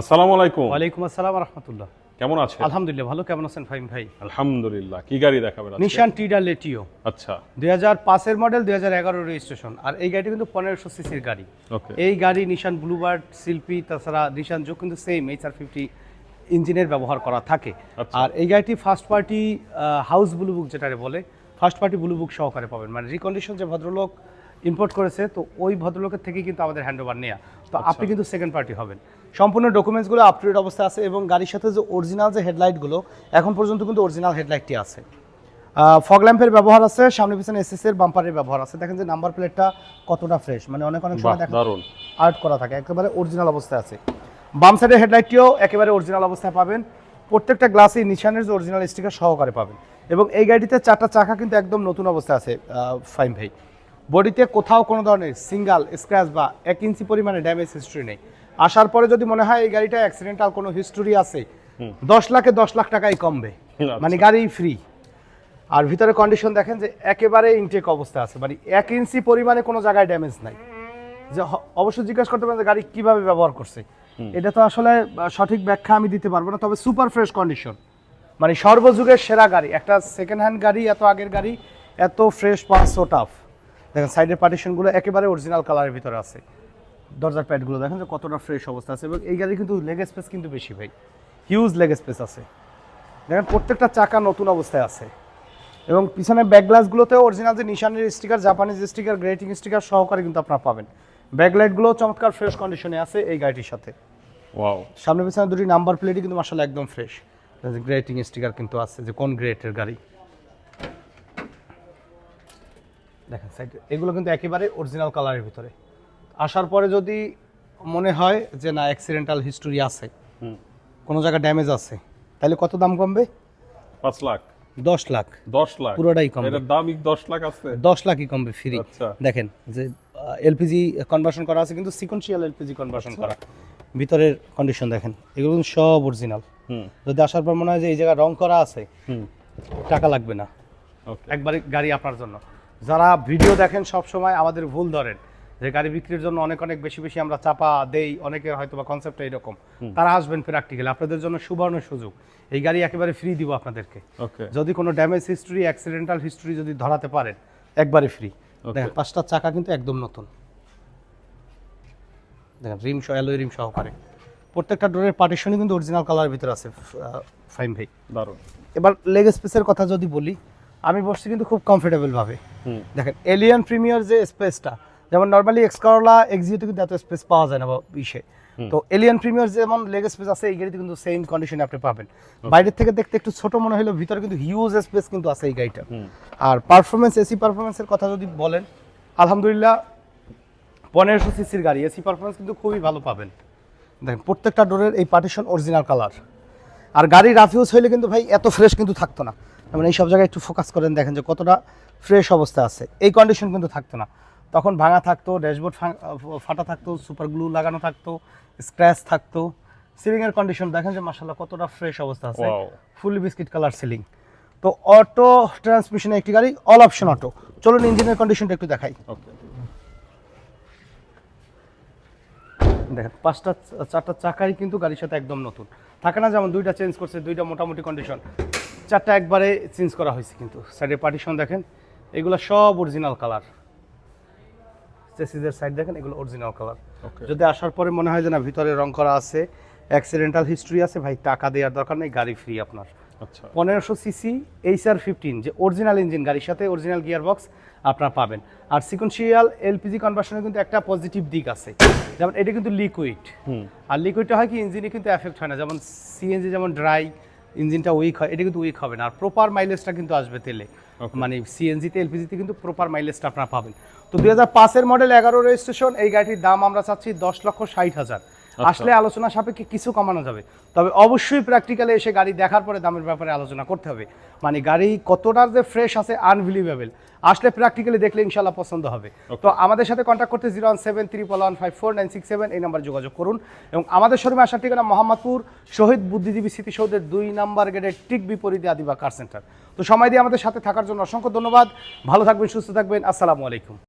আসসালামু আলাইকুম। ওয়ালাইকুম আসসালাম রহমতুল্লাহ। কেমন আছেন? আলহামদুলিল্লাহ ভালো। কেমন আছেন ফাইম ভাই? আলহামদুলিল্লাহ। কি গাড়ি দেখাবেন? নিশান টিডা লেটিও আচ্ছা। দুই হাজার পাঁচের মডেল দুই হাজার এগারো রেজিস্ট্রেশন আর এই গাড়িটি কিন্তু পনেরোশো সিসির গাড়ি। এই গাড়ি নিশান ব্লুবার্ড শিল্পী তাছাড়া নিশান যোগ কিন্তু সেম এইচ আর ফিফটি ইঞ্জিনের ব্যবহার করা থাকে। আচ্ছা। আর এই গাড়িটি first party house blue book যেটারে বলে ফার্স্ট পার্টি ব্লু বুক সহকারে পাবেন। মানে রিকন্ডিশন যে ভদ্রলোক ইম্পোর্ট করেছে তো ওই ভদ্রলোকের থেকে কিন্তু আমাদের হ্যান্ড ওভার নেওয়া তো আপনি কিন্তু সেকেন্ড পার্টি হবেন। সম্পূর্ণ ডকুমেন্টসগুলো আপ টু ডেট অবস্থায় আছে এবং গাড়ির সাথে যে অরিজিনাল যে হেডলাইটগুলো এখন পর্যন্ত কিন্তু অরিজিনাল হেডলাইটটি আছে। ফগ ল্যাম্পের ব্যবহার আছে সামনে পিছনে এসএস এর বাম্পারের ব্যবহার আছে। দেখেন যে নাম্বার প্লেটটা কতটা ফ্রেশ মানে অনেক অনেক সময় দেখা দারুণ আর্ট করা থাকে একেবারে অরিজিনাল অবস্থায় আছে। বাম সাইডের হেডলাইটটিও একেবারে অরিজিনাল অবস্থায় পাবেন। প্রত্যেকটা গ্লাসে নিশানের যে অরিজিনাল স্টিকার সহকারে পাবেন। এবং এই গাড়িতে চারটা চাকা কিন্তু একদম নতুন অবস্থায় আছে ফাইন ভাই। বডিতে কোথাও কোনো ধরনের সিঙ্গাল স্ক্র্যাচ বা এক ইঞ্চি পরিমাণে ড্যামেজ হিস্ট্রি নেই। আসার পরে যদি মনে হয় এই গাড়িটা অ্যাক্সিডেন্টাল কোনো হিস্টোরি আছে দশ লাখে দশ লাখ টাকাই কমবে। আচ্ছা। মানে গাড়ি ফ্রি আর ভিতরে কন্ডিশন দেখেন যে একেবারে ইনটেক অবস্থা আছে। মানে এক ইঞ্চি পরিমাণে কোনো জায়গায় ড্যামেজ নাই। যে অবশ্যই জিজ্ঞাসা করতে পারেন যে গাড়ি কীভাবে ব্যবহার করছে। এটা তো আসলে সঠিক ব্যাখ্যা আমি দিতে পারব না তবে সুপার ফ্রেশ কন্ডিশন মানে সর্বযুগের সেরা গাড়ি। একটা সেকেন্ড হ্যান্ড গাড়ি এত আগের গাড়ি এত ফ্রেশ পাস সো টাফ দেখেন সাইডের পার্টিশনগুলো একেবারে অরিজিনাল কালারের ভিতরে আছে। দরজার প্যাডগুলো দেখেন যে কতটা ফ্রেশ অবস্থা আছে এবং এই গাড়ি কিন্তু লেগ স্পেস কিন্তু বেশি ভাই। হিউজ লেগ স্পেস আছে। দেখেন প্রত্যেকটা চাকা নতুন অবস্থায় আছে। এবং পিছনে ব্যাক গ্লাসগুলোতেও অরিজিনাল যে নিশানের sticker Japanese sticker grating sticker সহকারে কিন্তু আপনারা পাবেন। ব্যাকলাইটগুলো চমৎকার ফ্রেশ কন্ডিশনে আছে এই গাড়িটির সাথে। ওয়াও সামনে পিছনে দুটি নাম্বার প্লেটই কিন্তু মার্শাল একদম ফ্রেশ গ্রেটিং স্টিকার কিন্তু আছে যে কোন গ্রেটের গাড়ি। দেখেন সাইড এগুলো কিন্তু একেবারে অরিজিনাল কালারের ভিতরে। আসার পরে যদি মনে হয় যে না অ্যাক্সিডেন্টাল হিস্টোরি আছে কোনো জায়গায় ড্যামেজ আছে তাহলে কত দাম কমবে? পাঁচ লাখ। দশ লাখ। দশ লাখ। পুরোটাই কমবে। দামই দশ লাখ আছে। দশ লাখই কমবে ফ্রি আচ্ছা। দেখেন যে এলপিজি কনভার্সন করা আছে কিন্তু সিকোয়েন্সিয়াল এলপিজি কনভার্সন করা। ভিতরের কন্ডিশন দেখেন এগুলো কিন্তু সব অরিজিনাল হুম। যদি আসার পর মনে হয় যে এই জায়গায় রং করা আছে হুম। টাকা লাগবে না। ওকে একবারে গাড়ি আপনার জন্য। যারা ভিডিও দেখেন সব সময় আমাদের ভুল ধরেন। যে গাড়ি বিক্রির জন্য অনেক অনেক বেশি বেশি আমরা চাপা দেই অনেকে হয়তো বা কনসেপ্টটা এরকম তারা আসবেন প্র্যাকটিক্যালি আপনাদের জন্য সুবর্ণ সুযোগ। এই গাড়ি একেবারে ফ্রি দিব আপনাদেরকে। যদি কোনো ড্যামেজ হিস্ট্রি অ্যাক্সিডেন্টাল হিস্ট্রি যদি ধরাতে পারেন একবারে ফ্রি দেখেন পাঁচটা চাকা কিন্তু একদম নতুন। দেখেন রিম সহ অ্যালোয় রিম সহকারে। প্রত্যেকটা ডোরের পার্টিশনই কিন্তু অরিজিনাল কালারের ভিতরে আছে ফাইন ভাই। দারুণ এবার লেগ স্পেসের কথা যদি বলি আমি বসছি কিন্তু খুব কমফোর্টেবল ভাবে। দেখেন এলিয়ান প্রিমিয়ার যে স্পেসটা যেমন নর্মালি এক্সকরলা এক্সিওতে কিন্তু এত স্পেস পাওয়া যায় না বা ইসে। তো এলিয়ান প্রিমিয়ার যেমন লেগ স্পেস আছে এই গাড়িতে কিন্তু সেম কন্ডিশনে আপনি পাবেন। বাইরের থেকে দেখতে একটু ছোট মনে হলেও ভিতরে কিন্তু হিউজ স্পেস কিন্তু আছে এই গাড়িটা। আর পারফরমেন্স এসি পারফরমেন্সের কথা যদি বলেন আলহামদুলিল্লাহ পনেরোশো সিসির গাড়ি এসি পারফরমেন্স কিন্তু খুবই ভালো পাবেন। দেখেন প্রত্যেকটা ডোরের এই পার্টিশন অরিজিনাল কালার আর গাড়ি রাফিউজ হইলে কিন্তু ভাই এত ফ্রেশ কিন্তু থাকতো না। মানে এই সব জায়গায় একটু ফোকাস করেন দেখেন যে কতটা ফ্রেশ অবস্থা আছে। এই কন্ডিশন কিন্তু থাকতো না। তখন ভাঙা থাকতো ড্যাশবোর্ড ফাটা থাকতো সুপার গ্লু লাগানো থাকতো স্ক্র্যাচ থাকতো। সিলিংয়ের কন্ডিশন দেখেন যে মাসাল্লাহ কতটা ফ্রেশ অবস্থা আছে. ফুলি বিস্কিট কালার সিলিং তো অটো ট্রান্সমিশনের একটি গাড়ি অল অপশন অটো চলুন ইঞ্জিনের কন্ডিশনটা একটু দেখাই। দেখেন পাঁচটা চারটা চাকাই কিন্তু গাড়ির সাথে একদম নতুন। থাকে না যেমন দুইটা চেঞ্জ করছে দুইটা মোটামুটি কন্ডিশন চারটা একবারে চেঞ্জ করা হয়েছে কিন্তু। সাইডের পার্টিশন দেখেন এগুলো সব অরিজিনাল কালার চেসিসের সাইড দেখেন এগুলো অরিজিনাল কালার যদি আসার পরে মনে হয় যে না ভিতরে রং করা আছে অ্যাক্সিডেন্টাল হিস্ট্রি আছে ভাই টাকা দেওয়ার দরকার নেই গাড়ি ফ্রি আপনার। আচ্ছা। পনেরোশো সিসি এইচ আর ফিফটিন যে অরিজিনাল ইঞ্জিন গাড়ির সাথে অরিজিনাল গিয়ার বক্স আপনারা পাবেন। আর সিকোয়েন্সিয়াল এলপিজি কনভার্সনের কিন্তু একটা পজিটিভ দিক আছে। যেমন এটা কিন্তু লিকুইড হুম। আর লিকুইডটা হয় কি ইঞ্জিনে কিন্তু এফেক্ট হয় না। যেমন সিএনজি যেমন ড্রাই ইঞ্জিনটা উইক হয় এটা কিন্তু উইক হবে না। আর প্রপার মাইলেজটা কিন্তু আসবে তেলে। মানে সিএনজিতে এলপিজিতে কিন্তু প্রপার মাইলেজটা আপনারা পাবেন। তো দুই হাজার পাঁচের মডেল এগারো রেজিস্ট্রেশন এই গাড়িটির দাম আমরা চাচ্ছি দশ লক্ষ ষাট হাজার। আসলে আলোচনা সাপেক্ষে কিছু কমানো যাবে। তবে অবশ্যই প্র্যাকটিক্যালে এসে গাড়ি দেখার পরে দামের ব্যাপারে আলোচনা করতে হবে। মানে গাড়ি কতটা যে ফ্রেশ আছে আনবিলিভেবল আসলে প্র্যাকটিক্যালি দেখলে ইনশাল্লাহ পছন্দ হবে। তো আমাদের সাথে কন্ট্যাক্ট করতে zero one seven triple one five four nine six seven এই নাম্বার যোগাযোগ করুন। এবং আমাদের শোরুমে আসার ঠিকানা মোহাম্মদপুর শহীদ বুদ্ধিজীবী স্মৃতিসৌধের দুই নাম্বার গেটের ঠিক বিপরীতে আদিবা কার সেন্টার তো সময় দিয়ে আমাদের সাথে থাকার জন্য অসংখ্য ধন্যবাদ। ভালো থাকবেন সুস্থ থাকবেন। আসসালামু আলাইকুম।